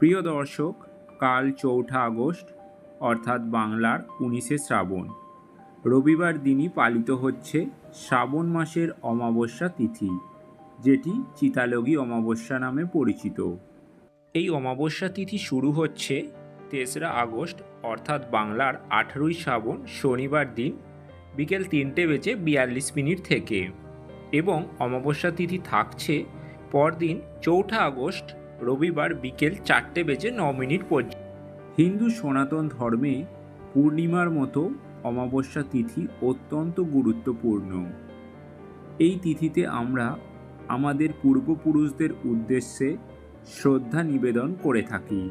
প্রিয় দর্শক, কাল চৌঠা আগস্ট, অর্থাৎ বাংলার উনিশে শ্রাবণ। রবিবার দিনই পালিত হচ্ছে শ্রাবণ মাসের অমাবস্যা তিথি, যেটি চিতালগী অমাবস্যা নামে পরিচিত। এই অমাবস্যা তিথি শুরু হচ্ছে তেসরা আগস্ট, অর্থাৎ বাংলার আঠারোই শ্রাবণ শনিবার দিন, বিকেল তিনটে বেজে বিয়াল্লিশ মিনিট থেকে। এবং অমাবস্যা তিথি থাকছে পরদিন চৌঠা আগস্ট রবিবার বিকেল চারটে বেজে ন মিনিট পর্যন্ত। হিন্দু সনাতন ধর্মে পূর্ণিমার মতো অমাবস্যা তিথি অত্যন্ত গুরুত্বপূর্ণ। এই তিথিতে আমরা আমাদের পূর্বপুরুষদের উদ্দেশ্যে শ্রদ্ধা নিবেদন করে থাকি।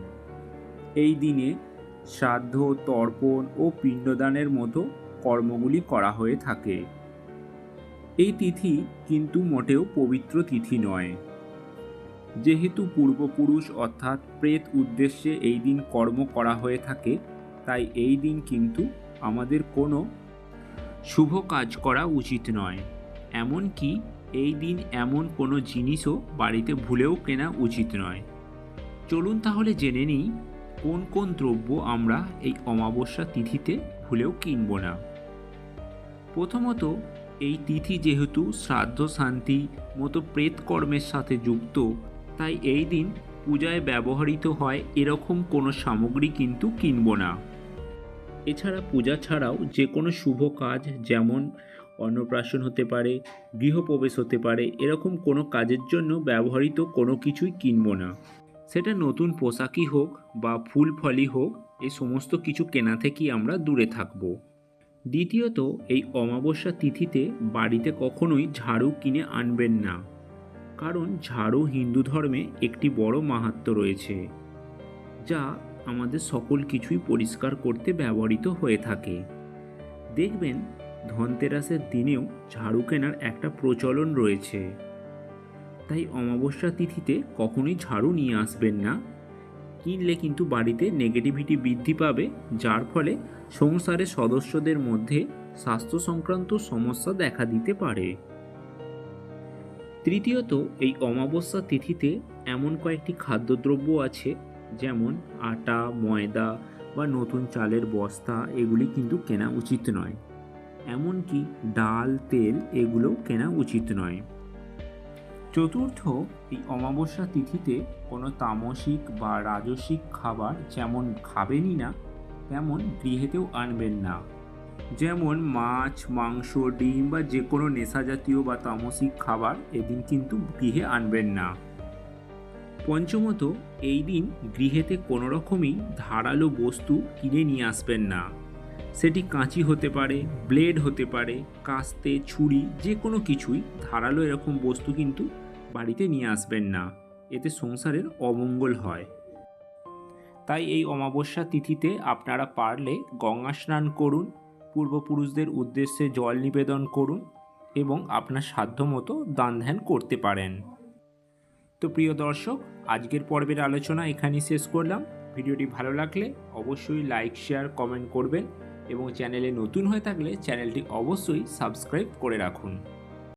এই দিনে শ্রাদ্ধ, তর্পণ ও পিণ্ডদানের মতো কর্মগুলি করা হয়ে থাকে। এই তিথি কিন্তু মোটেও পবিত্র তিথি নয়। যেহেতু পূর্বপুরুষ অর্থাৎ প্রেত উদ্দেশ্যে এই দিন কর্ম করা হয়ে থাকে, তাই এই দিন কিন্তু আমাদের কোনো শুভ কাজ করা উচিত নয়। এমনকি এই দিন এমন কোনো জিনিসও বাড়িতে ভুলেও কেনা উচিত নয়। চলুন তাহলে জেনে নিই, কোন কোন দ্রব্য আমরা এই অমাবস্যা তিথিতে ভুলেও কিনব না। প্রথমত, এই তিথি যেহেতু শ্রাদ্ধ শান্তি মতো প্রেতকর্মের সাথে যুক্ত তাই এই দিন পূজায় ব্যবহৃত হয় এরকম কোনো সামগ্রী কিন্তু কিনব না। এছাড়া পূজা ছাড়াও যে কোনো শুভ কাজ যেমন অন্নপ্রাশন হতে পারে, গৃহপ্রবেশ হতে পারে, এরকম কোনো কাজের জন্য ব্যবহৃত কোনো কিছুই কিনব না। সেটা নতুন পোশাকই হোক বা ফুল ফলই হোক এই সমস্ত কিছু কেনা থেকেই আমরা দূরে থাকব। দ্বিতীয়ত, এই অমাবস্যা তিথিতে বাড়িতে কখনোই ঝাড়ু কিনে আনবেন না। কারণ ঝাড়ু হিন্দু ধর্মে একটি বড় মাহাত্ম রয়েছে, যা আমাদের সকল কিছুই পরিষ্কার করতে ব্যবহৃত হয়ে থাকে। দেখবেন, ধনতেরাসের দিনেও ঝাড়ু কেনার একটা প্রচলন রয়েছে। তাই অমাবস্যা তিথিতে কখনোই ঝাড়ু নিয়ে আসবেন না। কিনলে কিন্তু বাড়িতে নেগেটিভিটি বৃদ্ধি পাবে, যার ফলে সংসারের সদস্যদের মধ্যে স্বাস্থ্য সংক্রান্ত সমস্যা দেখা দিতে পারে। তৃতীয়ত, এই অমাবস্যা তিথিতে এমন কয়েকটি খাদ্যদ্রব্য আছে, যেমন আটা, ময়দা বা নতুন চালের বস্তা, এগুলি কিন্তু কেনা উচিত নয়। এমনকি ডাল, তেল, এগুলোও কেনা উচিত নয়। চতুর্থ, এই অমাবস্যা তিথিতে কোনো তামসিক বা রাজসিক খাবার যেমন খাবেনই না, তেমন গৃহেতেও আনবেন না। যেমন মাছ, মাংস, ডিম বা যে কোনো নেশা জাতীয় বা তামসিক খাবার এদিন কিন্তু গৃহে আনবেন না। পঞ্চমত, এই দিন গৃহেতে কোনো রকমই ধারালো বস্তু কিনে নিয়ে আসবেন না। সেটি কাঁচি হতে পারে, ব্লেড হতে পারে, কাস্তে, ছুরি যে কোনো কিছুই ধারালো এরকম বস্তু কিন্তু বাড়িতে নিয়ে আসবেন না। এতে সংসারের অমঙ্গল হয়। তাই এই অমাবস্যা তিথিতে আপনারা পারলে গঙ্গা স্নান করুন পূর্বপুরুষদের উদ্দেশ্যে জল নিবেদন করুন এবং আপনার সাধ্যমতো দান ধ্যান করতে পারেন। তো প্রিয় দর্শক, আজকের পর্বের আলোচনা এখানেই শেষ করলাম। ভিডিওটি ভালো লাগলে অবশ্যই লাইক, শেয়ার, কমেন্ট করবেন এবং চ্যানেলে নতুন হয়ে থাকলে চ্যানেলটি অবশ্যই সাবস্ক্রাইব করে রাখুন।